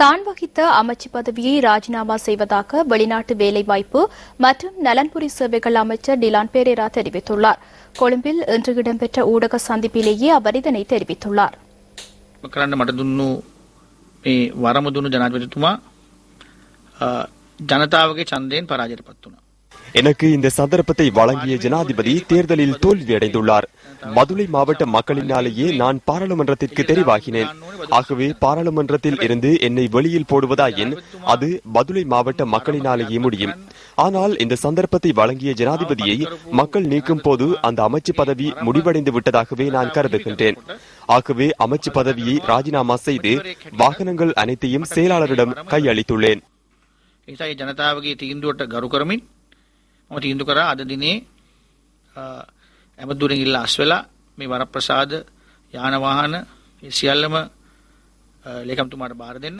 தான் வகித்த அமைச்சு பதவியை ராஜினாமா செய்வதாக வெளிநாட்டு வேலைவாய்ப்பு மற்றும் நலன்புரி சேவைகள் அமைச்சர் டிலான் பெரேரா தெரிவித்துள்ளார் கொழும்பில் இன்று இடம்பெற்ற ஊடக சந்திப்பிலேயே அவர் இதனை தெரிவித்துள்ளார் කරන්න මට දුන්නු මේ වරම දුන්නු ජනාධිපතිතුමා අ, ජනතාවගේ ඡන්දයෙන් පරාජයට පත් වුණා. எனக்கு இந்த சந்தர்ப்பத்தை வழங்கிய ஜனாதிபதி தேர்தலில் தோல்வியடைந்துள்ளார் மதுரை மாவட்ட மக்களினாலேயே நான் பாராளுமன்றத்திற்கு தெரிவாகினேன் ஆகவே பாராளுமன்றத்தில் இருந்து என்னை வெளியில் போடுவதாயின் அது மதுரை மாவட்ட மக்களினாலேயே முடியும் ஆனால் இந்த சந்தர்ப்பத்தை வழங்கிய ஜனாதிபதியை மக்கள் நீக்கும் போது அந்த அமைச்சு பதவி முடிவடைந்து விட்டதாகவே நான் கருதுகின்றேன் ஆகவே அமைச்சு பதவியை ராஜினாமா செய்து வாகனங்கள் அனைத்தையும் செயலாளரிடம் கையளித்துள்ளேன் ඒ නිසා ඒ ජනතාවගේ තීන්දුවට ගරු කරමින් මම තීන්දුව කරා අද දිනේ අ, ඇමතුරින් ඉල්ලා අස් වෙලා මේ වරප්‍රසාද යාන වාහන ඒ සියල්ලම අ, ලේකම්තුමාට බාර දෙන්න.